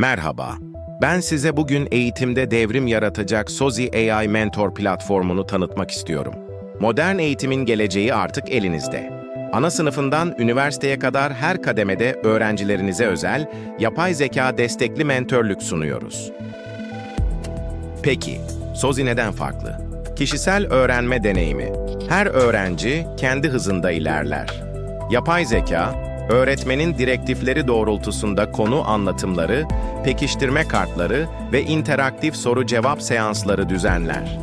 Merhaba. Ben size bugün eğitimde devrim yaratacak Sozi AI Mentor platformunu tanıtmak istiyorum. Modern eğitimin geleceği artık elinizde. Ana sınıfından üniversiteye kadar her kademede öğrencilerinize özel, yapay zeka destekli mentörlük sunuyoruz. Peki, Sozi neden farklı? Kişisel öğrenme deneyimi. Her öğrenci kendi hızında ilerler. Yapay zeka, öğretmenin direktifleri doğrultusunda konu anlatımları, pekiştirme kartları ve interaktif soru-cevap seansları düzenler.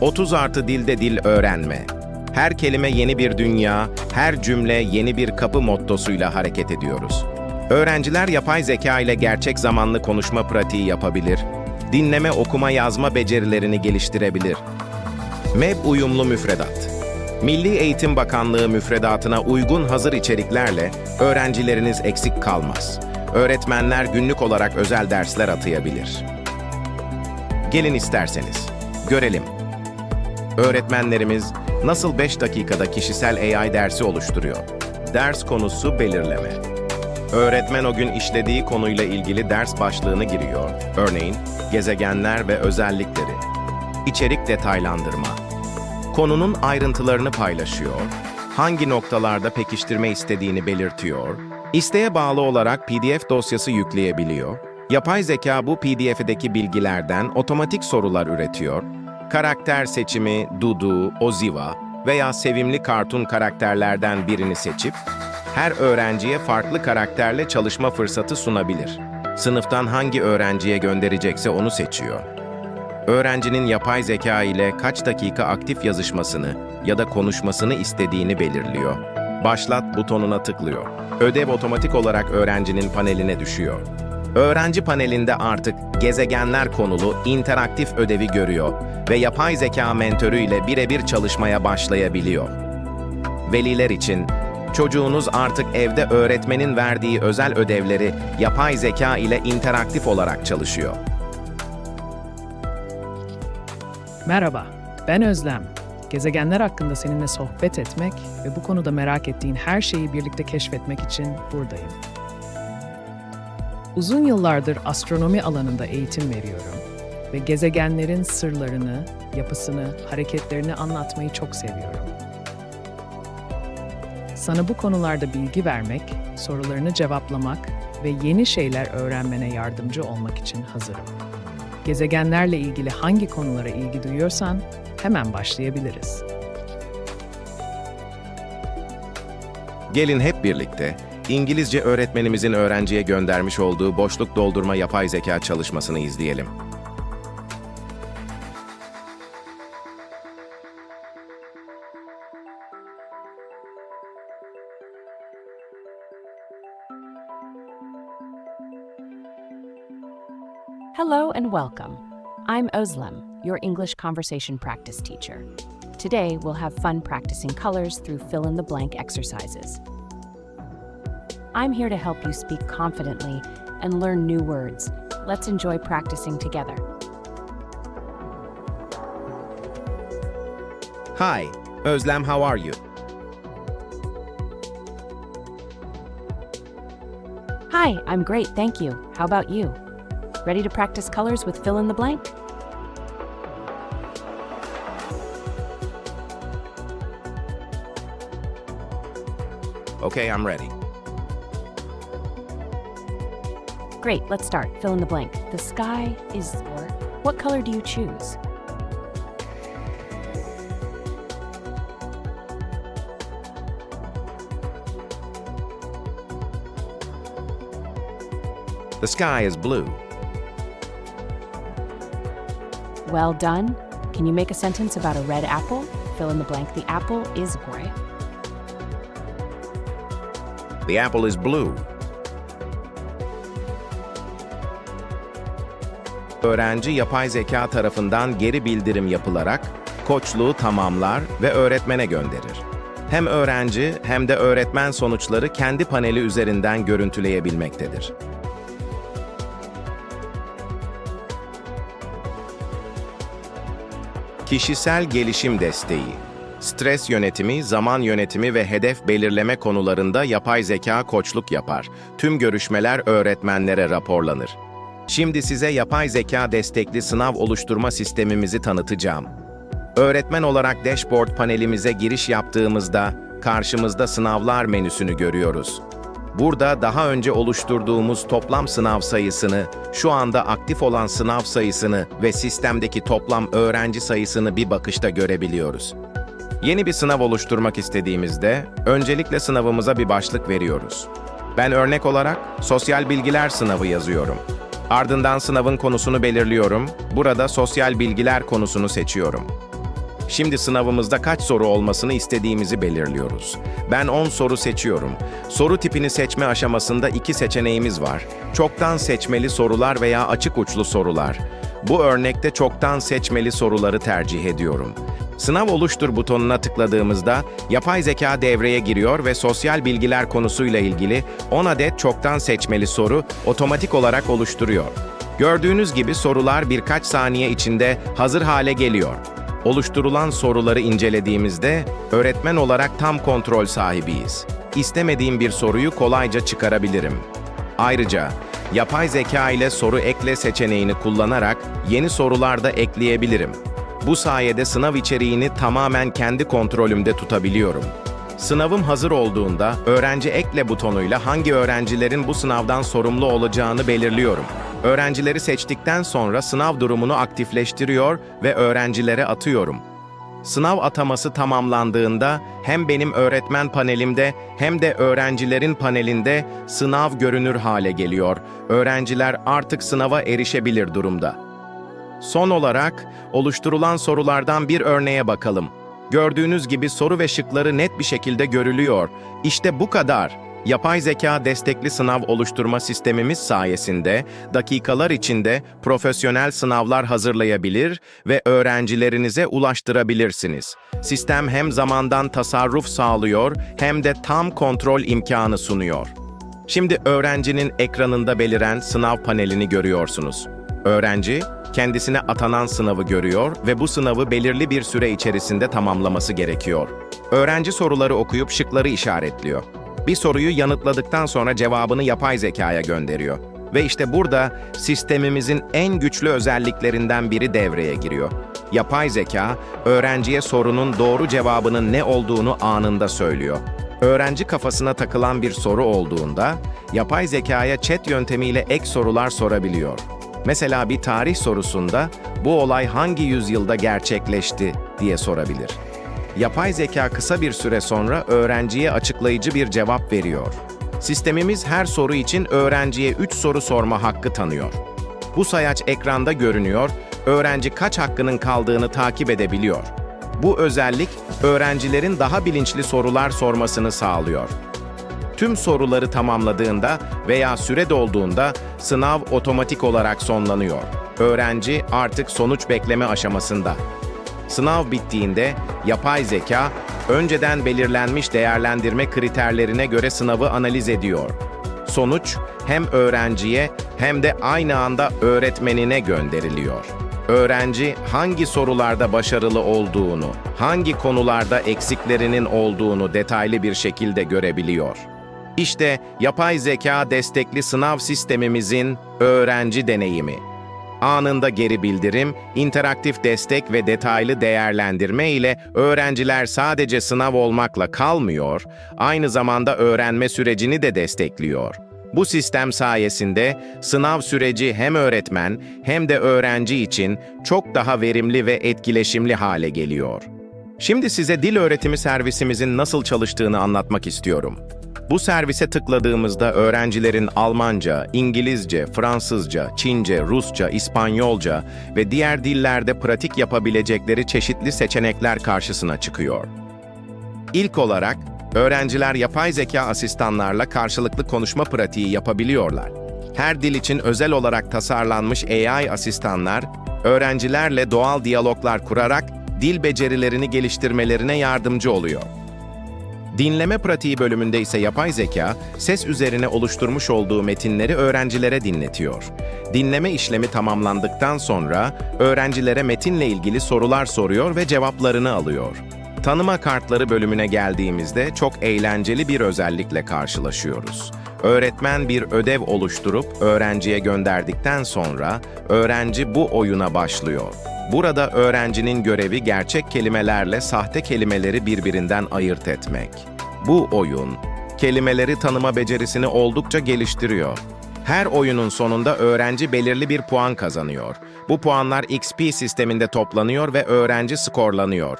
30 artı dilde dil öğrenme. Her kelime yeni bir dünya, her cümle yeni bir kapı mottosuyla hareket ediyoruz. Öğrenciler yapay zeka ile gerçek zamanlı konuşma pratiği yapabilir, dinleme, okuma, yazma becerilerini geliştirebilir. MEB uyumlu müfredat. Milli Eğitim Bakanlığı müfredatına uygun hazır içeriklerle öğrencileriniz eksik kalmaz. Öğretmenler günlük olarak özel dersler atayabilir. Gelin isterseniz, görelim. Öğretmenlerimiz nasıl 5 dakikada kişisel AI dersi oluşturuyor? Ders konusu belirleme. Öğretmen o gün işlediği konuyla ilgili ders başlığını giriyor. Örneğin, gezegenler ve özellikleri. İçerik detaylandırma. Konunun ayrıntılarını paylaşıyor, hangi noktalarda pekiştirme istediğini belirtiyor, isteğe bağlı olarak PDF dosyası yükleyebiliyor, yapay zeka bu PDF'deki bilgilerden otomatik sorular üretiyor, karakter seçimi, Dudu, Oziva veya sevimli kartun karakterlerden birini seçip, her öğrenciye farklı karakterle çalışma fırsatı sunabilir. Sınıftan hangi öğrenciye gönderecekse onu seçiyor. Öğrencinin yapay zeka ile kaç dakika aktif yazışmasını ya da konuşmasını istediğini belirliyor. Başlat butonuna tıklıyor. Ödev otomatik olarak öğrencinin paneline düşüyor. Öğrenci panelinde artık gezegenler konulu interaktif ödevi görüyor ve yapay zeka mentörü ile birebir çalışmaya başlayabiliyor. Veliler için çocuğunuz artık evde öğretmenin verdiği özel ödevleri yapay zeka ile interaktif olarak çalışıyor. Merhaba, ben Özlem. Gezegenler hakkında seninle sohbet etmek ve bu konuda merak ettiğin her şeyi birlikte keşfetmek için buradayım. Uzun yıllardır astronomi alanında eğitim veriyorum ve gezegenlerin sırlarını, yapısını, hareketlerini anlatmayı çok seviyorum. Sana bu konularda bilgi vermek, sorularını cevaplamak ve yeni şeyler öğrenmene yardımcı olmak için hazırım. Gezegenlerle ilgili hangi konulara ilgi duyuyorsan hemen başlayabiliriz. Gelin hep birlikte İngilizce öğretmenimizin öğrenciye göndermiş olduğu boşluk doldurma yapay zeka çalışmasını izleyelim. Welcome. I'm Özlem, your English conversation practice teacher. Today, we'll have fun practicing colors through fill in the blank exercises. I'm here to help you speak confidently and learn new words. Let's enjoy practicing together. Hi, Özlem, how are you? Hi, I'm great, thank you. How about you? Ready to practice colors with fill in the blank? Okay, I'm ready. Great, let's start. Fill in the blank. The sky is what color do you choose? The sky is blue. Well done. Can you make a sentence about a red apple? Fill in the blank. The apple is gray. The apple is blue. Öğrenci yapay zeka tarafından geri bildirim yapılarak koçluğu tamamlar ve öğretmene gönderir. Hem öğrenci hem de öğretmen sonuçları kendi paneli üzerinden görüntüleyebilmektedir. Kişisel gelişim desteği Stres yönetimi, zaman yönetimi ve hedef belirleme konularında yapay zeka koçluk yapar. Tüm görüşmeler öğretmenlere raporlanır. Şimdi size yapay zeka destekli sınav oluşturma sistemimizi tanıtacağım. Öğretmen olarak dashboard panelimize giriş yaptığımızda karşımızda sınavlar menüsünü görüyoruz. Burada daha önce oluşturduğumuz toplam sınav sayısını, şu anda aktif olan sınav sayısını ve sistemdeki toplam öğrenci sayısını bir bakışta görebiliyoruz. Yeni bir sınav oluşturmak istediğimizde öncelikle sınavımıza bir başlık veriyoruz. Ben örnek olarak sosyal bilgiler sınavı yazıyorum. Ardından sınavın konusunu belirliyorum. Burada sosyal bilgiler konusunu seçiyorum. Şimdi sınavımızda kaç soru olmasını istediğimizi belirliyoruz. Ben 10 soru seçiyorum. Soru tipini seçme aşamasında iki seçeneğimiz var. Çoktan seçmeli sorular veya açık uçlu sorular. Bu örnekte çoktan seçmeli soruları tercih ediyorum. Sınav oluştur butonuna tıkladığımızda yapay zeka devreye giriyor ve sosyal bilgiler konusuyla ilgili 10 adet çoktan seçmeli soru otomatik olarak oluşturuyor. Gördüğünüz gibi sorular birkaç saniye içinde hazır hale geliyor. Oluşturulan soruları incelediğimizde öğretmen olarak tam kontrol sahibiyiz. İstemediğim bir soruyu kolayca çıkarabilirim. Ayrıca yapay zeka ile soru ekle seçeneğini kullanarak yeni sorular da ekleyebilirim. Bu sayede sınav içeriğini tamamen kendi kontrolümde tutabiliyorum. Sınavım hazır olduğunda öğrenci ekle butonuyla hangi öğrencilerin bu sınavdan sorumlu olacağını belirliyorum. Öğrencileri seçtikten sonra sınav durumunu aktifleştiriyor ve öğrencilere atıyorum. Sınav ataması tamamlandığında hem benim öğretmen panelimde hem de öğrencilerin panelinde sınav görünür hale geliyor. Öğrenciler artık sınava erişebilir durumda. Son olarak oluşturulan sorulardan bir örneğe bakalım. Gördüğünüz gibi soru ve şıkları net bir şekilde görülüyor. İşte bu kadar. Yapay zeka destekli sınav oluşturma sistemimiz sayesinde dakikalar içinde profesyonel sınavlar hazırlayabilir ve öğrencilerinize ulaştırabilirsiniz. Sistem hem zamandan tasarruf sağlıyor hem de tam kontrol imkanı sunuyor. Şimdi öğrencinin ekranında beliren sınav panelini görüyorsunuz. Öğrenci, kendisine atanan sınavı görüyor ve bu sınavı belirli bir süre içerisinde tamamlaması gerekiyor. Öğrenci soruları okuyup şıkları işaretliyor. Bir soruyu yanıtladıktan sonra cevabını yapay zekaya gönderiyor. Ve işte burada sistemimizin en güçlü özelliklerinden biri devreye giriyor. Yapay zeka, öğrenciye sorunun doğru cevabının ne olduğunu anında söylüyor. Öğrenci kafasına takılan bir soru olduğunda, yapay zekaya chat yöntemiyle ek sorular sorabiliyor. Mesela bir tarih sorusunda bu olay hangi yüzyılda gerçekleşti diye sorabilir. Yapay zeka kısa bir süre sonra öğrenciye açıklayıcı bir cevap veriyor. Sistemimiz her soru için öğrenciye 3 soru sorma hakkı tanıyor. Bu sayaç ekranda görünüyor, öğrenci kaç hakkının kaldığını takip edebiliyor. Bu özellik öğrencilerin daha bilinçli sorular sormasını sağlıyor. Tüm soruları tamamladığında veya süre dolduğunda sınav otomatik olarak sonlanıyor. Öğrenci artık sonuç bekleme aşamasında. Sınav bittiğinde yapay zeka önceden belirlenmiş değerlendirme kriterlerine göre sınavı analiz ediyor. Sonuç hem öğrenciye hem de aynı anda öğretmenine gönderiliyor. Öğrenci hangi sorularda başarılı olduğunu, hangi konularda eksiklerinin olduğunu detaylı bir şekilde görebiliyor. İşte yapay zeka destekli sınav sistemimizin öğrenci deneyimi. Anında geri bildirim, interaktif destek ve detaylı değerlendirme ile öğrenciler sadece sınav olmakla kalmıyor, aynı zamanda öğrenme sürecini de destekliyor. Bu sistem sayesinde sınav süreci hem öğretmen hem de öğrenci için çok daha verimli ve etkileşimli hale geliyor. Şimdi size dil öğretimi servisimizin nasıl çalıştığını anlatmak istiyorum. Bu servise tıkladığımızda öğrencilerin Almanca, İngilizce, Fransızca, Çince, Rusça, İspanyolca ve diğer dillerde pratik yapabilecekleri çeşitli seçenekler karşısına çıkıyor. İlk olarak, öğrenciler yapay zeka asistanlarla karşılıklı konuşma pratiği yapabiliyorlar. Her dil için özel olarak tasarlanmış AI asistanlar, öğrencilerle doğal diyaloglar kurarak dil becerilerini geliştirmelerine yardımcı oluyor. Dinleme pratiği bölümünde ise yapay zeka, ses üzerine oluşturmuş olduğu metinleri öğrencilere dinletiyor. Dinleme işlemi tamamlandıktan sonra öğrencilere metinle ilgili sorular soruyor ve cevaplarını alıyor. Tanıma kartları bölümüne geldiğimizde çok eğlenceli bir özellikle karşılaşıyoruz. Öğretmen bir ödev oluşturup öğrenciye gönderdikten sonra öğrenci bu oyuna başlıyor. Burada öğrencinin görevi gerçek kelimelerle sahte kelimeleri birbirinden ayırt etmek. Bu oyun kelimeleri tanıma becerisini oldukça geliştiriyor. Her oyunun sonunda öğrenci belirli bir puan kazanıyor. Bu puanlar XP sisteminde toplanıyor ve öğrenci skorlanıyor.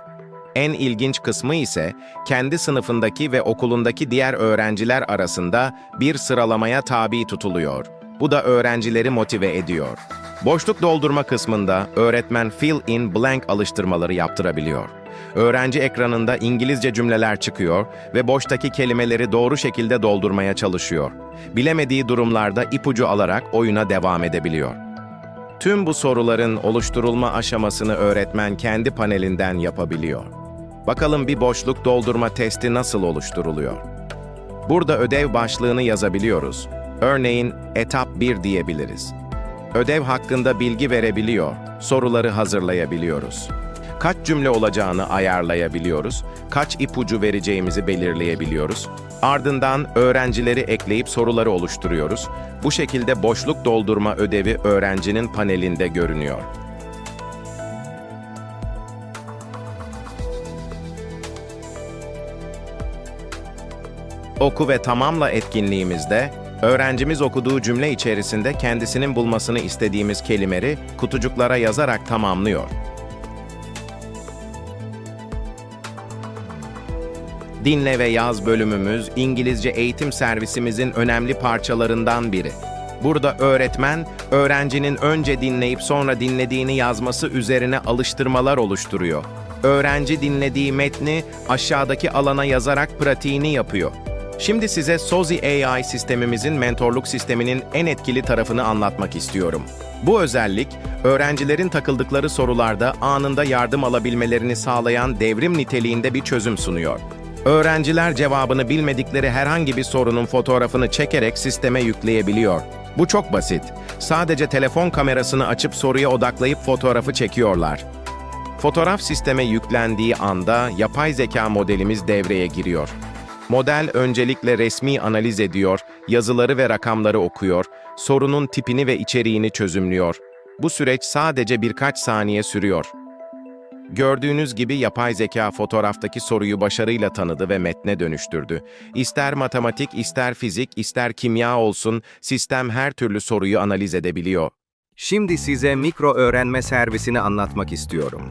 En ilginç kısmı ise kendi sınıfındaki ve okulundaki diğer öğrenciler arasında bir sıralamaya tabi tutuluyor. Bu da öğrencileri motive ediyor. Boşluk doldurma kısmında öğretmen fill in blank alıştırmaları yaptırabiliyor. Öğrenci ekranında İngilizce cümleler çıkıyor ve boştaki kelimeleri doğru şekilde doldurmaya çalışıyor. Bilemediği durumlarda ipucu alarak oyuna devam edebiliyor. Tüm bu soruların oluşturulma aşamasını öğretmen kendi panelinden yapabiliyor. Bakalım bir boşluk doldurma testi nasıl oluşturuluyor? Burada ödev başlığını yazabiliyoruz. Örneğin etap 1 diyebiliriz. Ödev hakkında bilgi verebiliyor, soruları hazırlayabiliyoruz. Kaç cümle olacağını ayarlayabiliyoruz, kaç ipucu vereceğimizi belirleyebiliyoruz. Ardından öğrencileri ekleyip soruları oluşturuyoruz. Bu şekilde boşluk doldurma ödevi öğrencinin panelinde görünüyor. Oku ve tamamla etkinliğimizde öğrencimiz okuduğu cümle içerisinde kendisinin bulmasını istediğimiz kelimeleri kutucuklara yazarak tamamlıyor. Dinle ve Yaz bölümümüz İngilizce eğitim servisimizin önemli parçalarından biri. Burada öğretmen, öğrencinin önce dinleyip sonra dinlediğini yazması üzerine alıştırmalar oluşturuyor. Öğrenci dinlediği metni aşağıdaki alana yazarak pratiğini yapıyor. Şimdi size Sozi AI sistemimizin mentorluk sisteminin en etkili tarafını anlatmak istiyorum. Bu özellik, öğrencilerin takıldıkları sorularda anında yardım alabilmelerini sağlayan devrim niteliğinde bir çözüm sunuyor. Öğrenciler cevabını bilmedikleri herhangi bir sorunun fotoğrafını çekerek sisteme yükleyebiliyor. Bu çok basit. Sadece telefon kamerasını açıp soruya odaklayıp fotoğrafı çekiyorlar. Fotoğraf sisteme yüklendiği anda yapay zeka modelimiz devreye giriyor. Model öncelikle resmi analiz ediyor, yazıları ve rakamları okuyor, sorunun tipini ve içeriğini çözümlüyor. Bu süreç sadece birkaç saniye sürüyor. Gördüğünüz gibi yapay zeka fotoğraftaki soruyu başarıyla tanıdı ve metne dönüştürdü. İster matematik, ister fizik, ister kimya olsun, sistem her türlü soruyu analiz edebiliyor. Şimdi size mikro öğrenme servisini anlatmak istiyorum.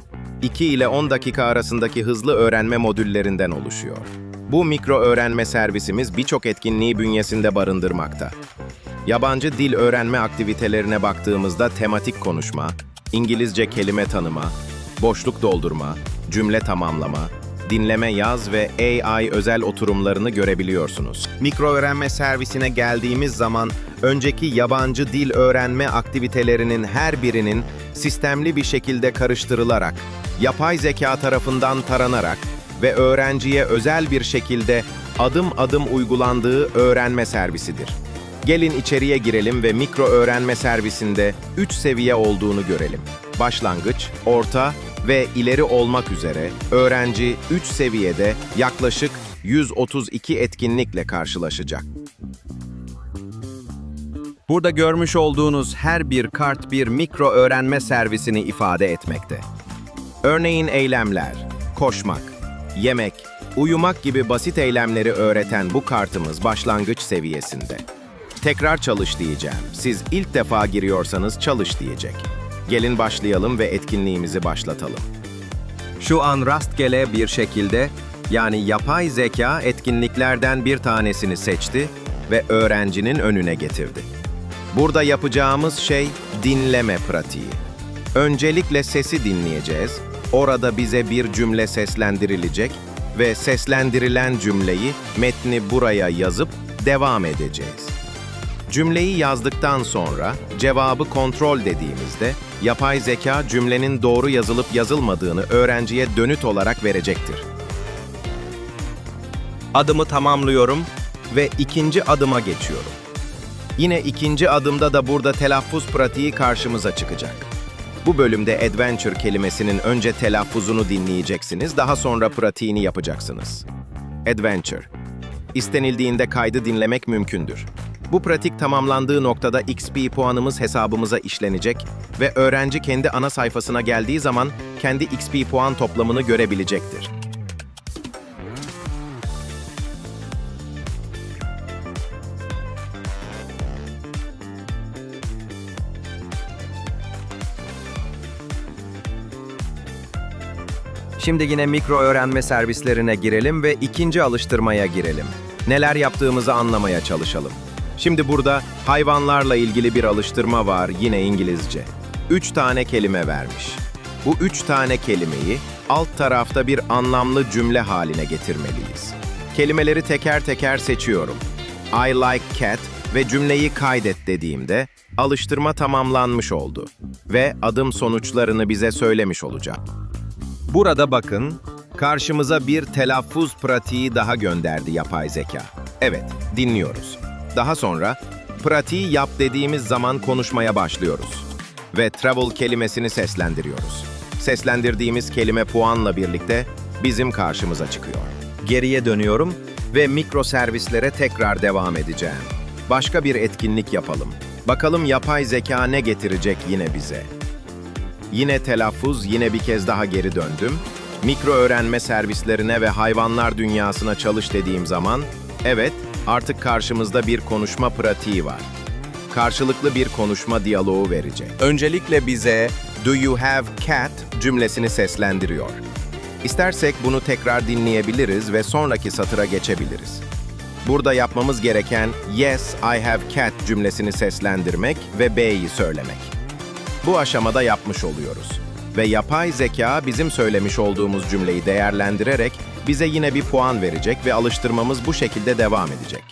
2 ile 10 dakika arasındaki hızlı öğrenme modüllerinden oluşuyor. Bu mikro öğrenme servisimiz birçok etkinliği bünyesinde barındırmakta. Yabancı dil öğrenme aktivitelerine baktığımızda tematik konuşma, İngilizce kelime tanıma, boşluk doldurma, cümle tamamlama, dinleme yaz ve AI özel oturumlarını görebiliyorsunuz. Mikro öğrenme servisine geldiğimiz zaman önceki yabancı dil öğrenme aktivitelerinin her birinin sistemli bir şekilde karıştırılarak, yapay zeka tarafından taranarak ve öğrenciye özel bir şekilde adım adım uygulandığı öğrenme servisidir. Gelin içeriye girelim ve mikro öğrenme servisinde 3 seviye olduğunu görelim. Başlangıç, orta ve ileri olmak üzere öğrenci 3 seviyede yaklaşık 132 etkinlikle karşılaşacak. Burada görmüş olduğunuz her bir kart bir mikro öğrenme servisini ifade etmekte. Örneğin eylemler, koşmak, yemek, uyumak gibi basit eylemleri öğreten bu kartımız başlangıç seviyesinde. Tekrar çalış diyeceğim. Siz ilk defa giriyorsanız çalış diyecek. Gelin başlayalım ve etkinliğimizi başlatalım. Şu an rastgele bir şekilde, yani yapay zeka etkinliklerden bir tanesini seçti ve öğrencinin önüne getirdi. Burada yapacağımız şey dinleme pratiği. Öncelikle sesi dinleyeceğiz. Orada bize bir cümle seslendirilecek ve seslendirilen cümleyi metni buraya yazıp devam edeceğiz. Cümleyi yazdıktan sonra cevabı kontrol dediğimizde yapay zeka cümlenin doğru yazılıp yazılmadığını öğrenciye dönüt olarak verecektir. Adımı tamamlıyorum ve ikinci adıma geçiyorum. Yine ikinci adımda da burada telaffuz pratiği karşımıza çıkacak. Bu bölümde adventure kelimesinin önce telaffuzunu dinleyeceksiniz, daha sonra pratiğini yapacaksınız. Adventure. İstenildiğinde kaydı dinlemek mümkündür. Bu pratik tamamlandığı noktada XP puanımız hesabımıza işlenecek ve öğrenci kendi ana sayfasına geldiği zaman kendi XP puan toplamını görebilecektir. Şimdi yine mikro öğrenme servislerine girelim ve ikinci alıştırmaya girelim. Neler yaptığımızı anlamaya çalışalım. Şimdi burada hayvanlarla ilgili bir alıştırma var yine İngilizce. Üç tane kelime vermiş. Bu üç tane kelimeyi alt tarafta bir anlamlı cümle haline getirmeliyiz. Kelimeleri teker teker seçiyorum. I like cat ve cümleyi kaydet dediğimde alıştırma tamamlanmış oldu ve adım sonuçlarını bize söylemiş olacak. Burada bakın, karşımıza bir telaffuz pratiği daha gönderdi yapay zeka. Evet, dinliyoruz. Daha sonra pratiği yap dediğimiz zaman konuşmaya başlıyoruz. Ve travel kelimesini seslendiriyoruz. Seslendirdiğimiz kelime puanla birlikte bizim karşımıza çıkıyor. Geriye dönüyorum ve mikro servislere tekrar devam edeceğim. Başka bir etkinlik yapalım. Bakalım yapay zeka ne getirecek yine bize. Yine telaffuz, yine bir kez daha geri döndüm. Mikro öğrenme servislerine ve hayvanlar dünyasına çalış dediğim zaman, evet, artık karşımızda bir konuşma pratiği var. Karşılıklı bir konuşma diyaloğu verecek. Öncelikle bize "Do you have cat?" cümlesini seslendiriyor. İstersek bunu tekrar dinleyebiliriz ve sonraki satıra geçebiliriz. Burada yapmamız gereken "Yes, I have cat" cümlesini seslendirmek ve B'yi söylemek. Bu aşamada yapmış oluyoruz. Ve yapay zeka bizim söylemiş olduğumuz cümleyi değerlendirerek bize yine bir puan verecek ve alıştırmamız bu şekilde devam edecek.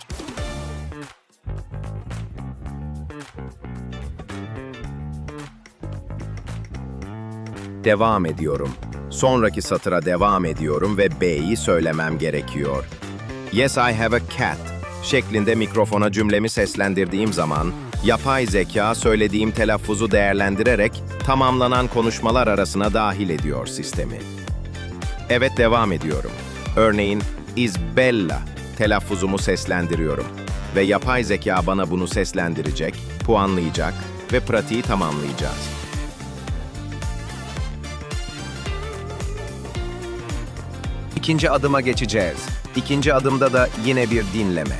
Devam ediyorum. Sonraki satıra devam ediyorum ve B'yi söylemem gerekiyor. Yes, I have a cat şeklinde mikrofona cümlemi seslendirdiğim zaman, yapay zeka söylediğim telaffuzu değerlendirerek tamamlanan konuşmalar arasına dahil ediyor sistemi. Evet devam ediyorum. Örneğin Isabella telaffuzumu seslendiriyorum ve yapay zeka bana bunu seslendirecek, puanlayacak ve pratiği tamamlayacağız. İkinci adıma geçeceğiz. İkinci adımda da yine bir dinleme.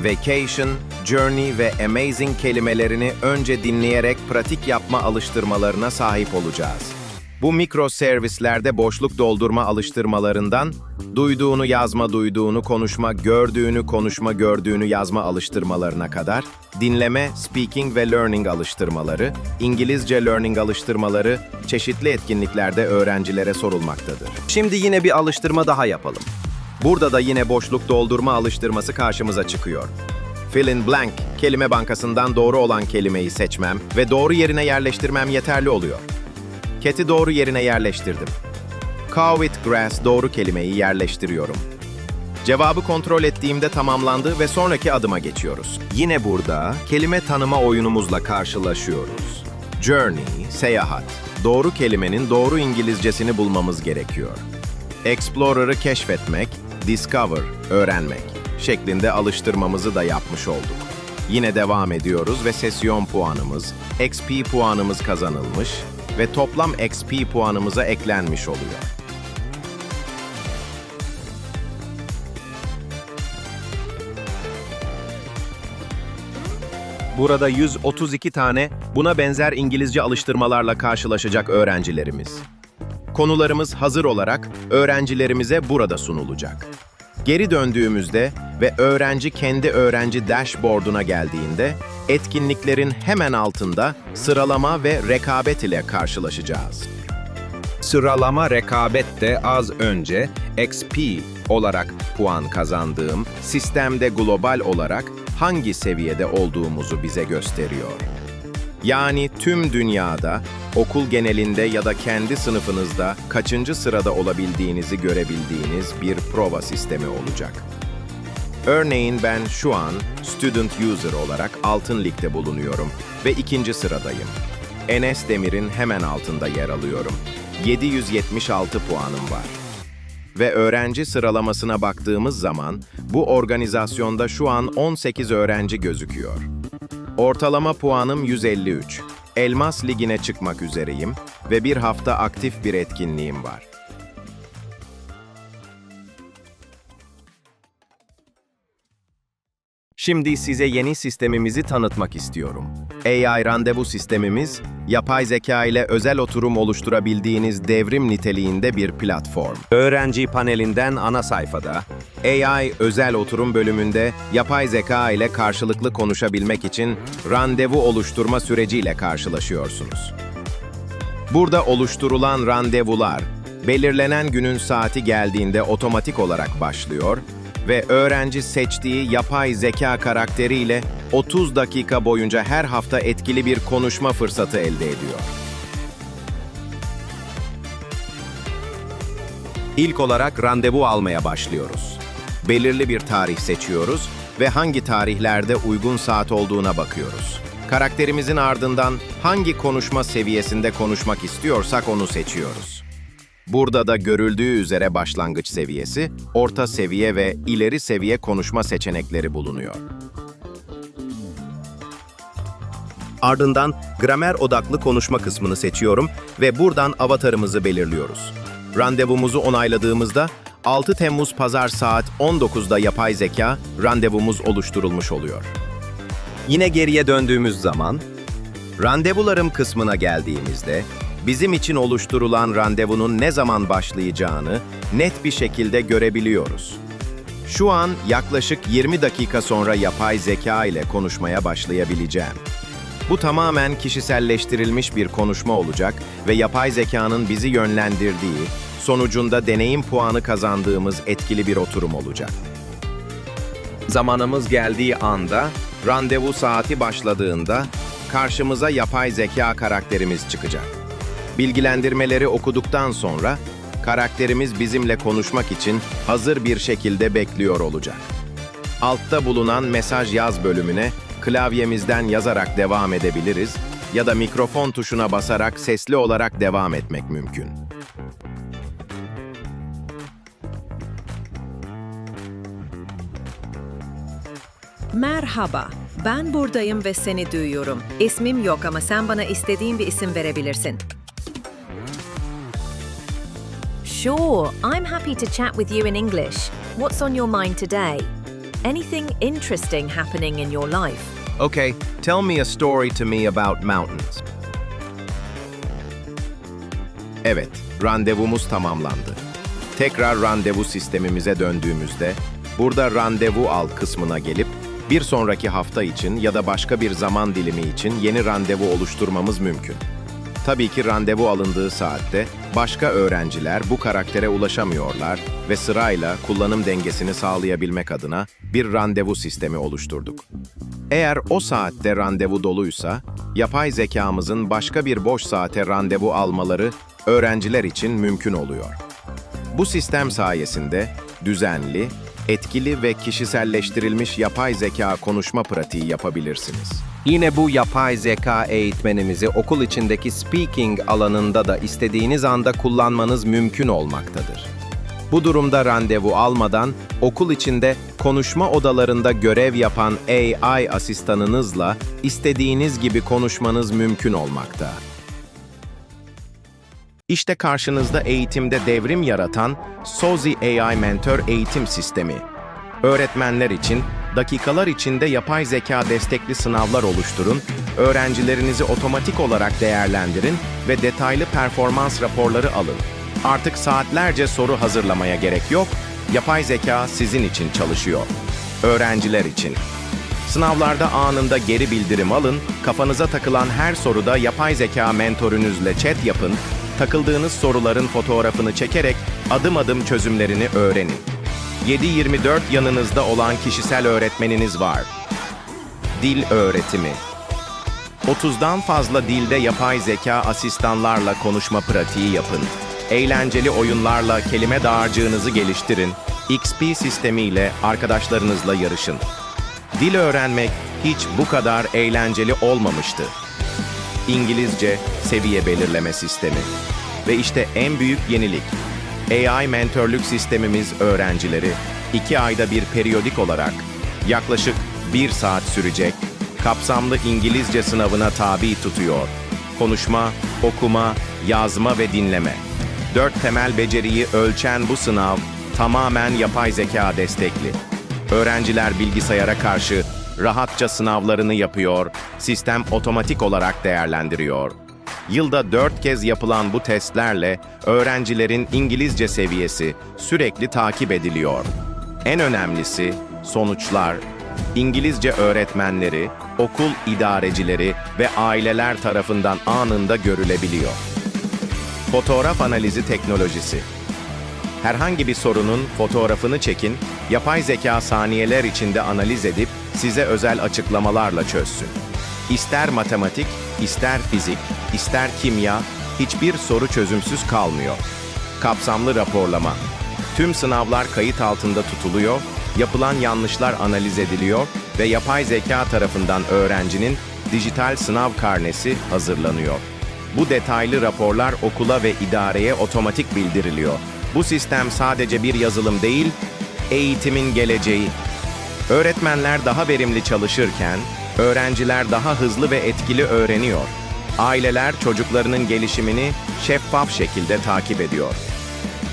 Vacation, journey ve amazing kelimelerini önce dinleyerek pratik yapma alıştırmalarına sahip olacağız. Bu mikro servislerde boşluk doldurma alıştırmalarından duyduğunu yazma, duyduğunu konuşma, gördüğünü konuşma, gördüğünü yazma alıştırmalarına kadar dinleme, speaking ve learning alıştırmaları, İngilizce learning alıştırmaları çeşitli etkinliklerde öğrencilere sorulmaktadır. Şimdi yine bir alıştırma daha yapalım. Burada da yine boşluk doldurma alıştırması karşımıza çıkıyor. Fill in blank kelime bankasından doğru olan kelimeyi seçmem ve doğru yerine yerleştirmem yeterli oluyor. Cat'i doğru yerine yerleştirdim. Cow with grass doğru kelimeyi yerleştiriyorum. Cevabı kontrol ettiğimde tamamlandı ve sonraki adıma geçiyoruz. Yine burada kelime tanıma oyunumuzla karşılaşıyoruz. Journey, seyahat. Doğru kelimenin doğru İngilizcesini bulmamız gerekiyor. Explorer'ı keşfetmek, discover, öğrenmek şeklinde alıştırmamızı da yapmış olduk. Yine devam ediyoruz ve sesyon puanımız, XP puanımız kazanılmış ve toplam XP puanımıza eklenmiş oluyor. Burada 132 tane buna benzer İngilizce alıştırmalarla karşılaşacak öğrencilerimiz. Konularımız hazır olarak öğrencilerimize burada sunulacak. Geri döndüğümüzde ve öğrenci kendi öğrenci dashboard'una geldiğinde etkinliklerin hemen altında sıralama ve rekabet ile karşılaşacağız. Sıralama rekabette az önce XP olarak puan kazandığım Sistemde global olarak hangi seviyede olduğumuzu bize gösteriyor. Yani tüm dünyada, okul genelinde ya da kendi sınıfınızda kaçıncı sırada olabildiğinizi görebildiğiniz bir prova sistemi olacak. Örneğin ben şu an Student User olarak Altın Lig'de bulunuyorum ve ikinci sıradayım. Enes Demir'in hemen altında yer alıyorum. 776 puanım var. ve öğrenci sıralamasına baktığımız zaman bu organizasyonda şu an 18 öğrenci gözüküyor. Ortalama puanım 153. Elmas Ligi'ne çıkmak üzereyim ve bir hafta aktif bir etkinliğim var. Şimdi size yeni sistemimizi tanıtmak istiyorum. AI randevu sistemimiz, yapay zeka ile özel oturum oluşturabildiğiniz devrim niteliğinde bir platform. Öğrenci panelinden ana sayfada, AI özel oturum bölümünde yapay zeka ile karşılıklı konuşabilmek için randevu oluşturma süreciyle karşılaşıyorsunuz. Burada oluşturulan randevular, belirlenen günün saati geldiğinde otomatik olarak başlıyor ve öğrenci seçtiği yapay zeka karakteriyle 30 dakika boyunca her hafta etkili bir konuşma fırsatı elde ediyor. İlk olarak randevu almaya başlıyoruz. Belirli bir tarih seçiyoruz ve hangi tarihlerde uygun saat olduğuna bakıyoruz. Karakterimizin ardından hangi konuşma seviyesinde konuşmak istiyorsak onu seçiyoruz. Burada da görüldüğü üzere başlangıç seviyesi, orta seviye ve ileri seviye konuşma seçenekleri bulunuyor. Ardından gramer odaklı konuşma kısmını seçiyorum ve buradan avatarımızı belirliyoruz. Randevumuzu onayladığımızda 6 Temmuz Pazar saat 19'da yapay zeka randevumuz oluşturulmuş oluyor. Yine geriye döndüğümüz zaman, randevularım kısmına geldiğimizde, bizim için oluşturulan randevunun ne zaman başlayacağını net bir şekilde görebiliyoruz. Şu an yaklaşık 20 dakika sonra yapay zeka ile konuşmaya başlayabileceğim. Bu tamamen kişiselleştirilmiş bir konuşma olacak ve yapay zekanın bizi yönlendirdiği, sonucunda deneyim puanı kazandığımız etkili bir oturum olacak. Zamanımız geldiği anda, randevu saati başladığında karşımıza yapay zeka karakterimiz çıkacak. Bilgilendirmeleri okuduktan sonra karakterimiz bizimle konuşmak için hazır bir şekilde bekliyor olacak. Altta bulunan mesaj yaz bölümüne klavyemizden yazarak devam edebiliriz ya da mikrofon tuşuna basarak sesli olarak devam etmek mümkün. Merhaba, ben buradayım ve seni duyuyorum. İsmim yok ama sen bana istediğin bir isim verebilirsin. Sure, I'm happy to chat with you in English. What's on your mind today? Anything interesting happening in your life? Okay, tell me a story to me about mountains. Evet, randevumuz tamamlandı. Tekrar randevu sistemimize döndüğümüzde, burada randevu al kısmına gelip, bir sonraki hafta için ya da başka bir zaman dilimi için yeni randevu oluşturmamız mümkün. Tabii ki randevu alındığı saatte başka öğrenciler bu karaktere ulaşamıyorlar ve sırayla kullanım dengesini sağlayabilmek adına bir randevu sistemi oluşturduk. Eğer o saatte randevu doluysa, yapay zekamızın başka bir boş saate randevu almaları öğrenciler için mümkün oluyor. Bu sistem sayesinde düzenli, etkili ve kişiselleştirilmiş yapay zeka konuşma pratiği yapabilirsiniz. Yine bu yapay zeka eğitmenimizi okul içindeki speaking alanında da istediğiniz anda kullanmanız mümkün olmaktadır. Bu durumda randevu almadan okul içinde konuşma odalarında görev yapan AI asistanınızla istediğiniz gibi konuşmanız mümkün olmakta. İşte karşınızda eğitimde devrim yaratan Sozi AI Mentor eğitim sistemi. Öğretmenler için dakikalar içinde yapay zeka destekli sınavlar oluşturun, öğrencilerinizi otomatik olarak değerlendirin ve detaylı performans raporları alın. Artık saatlerce soru hazırlamaya gerek yok, yapay zeka sizin için çalışıyor. Öğrenciler için. Sınavlarda anında geri bildirim alın, kafanıza takılan her soruda yapay zeka mentorunuzla chat yapın, takıldığınız soruların fotoğrafını çekerek adım adım çözümlerini öğrenin. 7-24 yanınızda olan kişisel öğretmeniniz var. Dil öğretimi. 30'dan fazla dilde yapay zeka asistanlarla konuşma pratiği yapın. Eğlenceli oyunlarla kelime dağarcığınızı geliştirin. XP sistemiyle arkadaşlarınızla yarışın. Dil öğrenmek hiç bu kadar eğlenceli olmamıştı. İngilizce seviye belirleme sistemi. Ve işte en büyük yenilik. AI mentörlük sistemimiz öğrencileri iki ayda bir periyodik olarak yaklaşık bir saat sürecek kapsamlı İngilizce sınavına tabi tutuyor. Konuşma, okuma, yazma ve dinleme. Dört temel beceriyi ölçen bu sınav tamamen yapay zeka destekli. Öğrenciler bilgisayara karşı rahatça sınavlarını yapıyor, sistem otomatik olarak değerlendiriyor. Yılda dört kez yapılan bu testlerle öğrencilerin İngilizce seviyesi sürekli takip ediliyor. En önemlisi sonuçlar İngilizce öğretmenleri, okul idarecileri ve aileler tarafından anında görülebiliyor. Fotoğraf analizi teknolojisi Herhangi bir sorunun fotoğrafını çekin, yapay zeka saniyeler içinde analiz edip size özel açıklamalarla çözsün. İster matematik, ister fizik, ister kimya, hiçbir soru çözümsüz kalmıyor. Kapsamlı raporlama. Tüm sınavlar kayıt altında tutuluyor, yapılan yanlışlar analiz ediliyor ve yapay zeka tarafından öğrencinin dijital sınav karnesi hazırlanıyor. Bu detaylı raporlar okula ve idareye otomatik bildiriliyor. Bu sistem sadece bir yazılım değil, eğitimin geleceği. Öğretmenler daha verimli çalışırken, öğrenciler daha hızlı ve etkili öğreniyor. Aileler çocuklarının gelişimini şeffaf şekilde takip ediyor.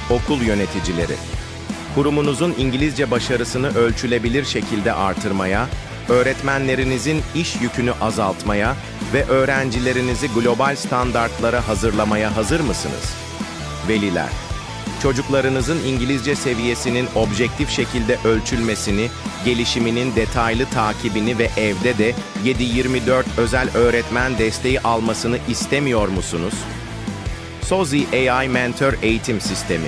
Okul yöneticileri Kurumunuzun İngilizce başarısını ölçülebilir şekilde artırmaya, öğretmenlerinizin iş yükünü azaltmaya ve öğrencilerinizi global standartlara hazırlamaya hazır mısınız? Veliler Çocuklarınızın İngilizce seviyesinin objektif şekilde ölçülmesini, gelişiminin detaylı takibini ve evde de 7-24 özel öğretmen desteği almasını istemiyor musunuz? Sozi AI Mentor Eğitim Sistemi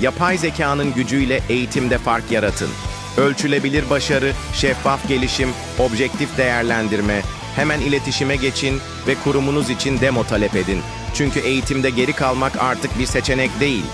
Yapay zekanın gücüyle eğitimde fark yaratın. Ölçülebilir başarı, şeffaf gelişim, objektif değerlendirme, hemen iletişime geçin ve kurumunuz için demo talep edin. Çünkü eğitimde geri kalmak artık bir seçenek değil,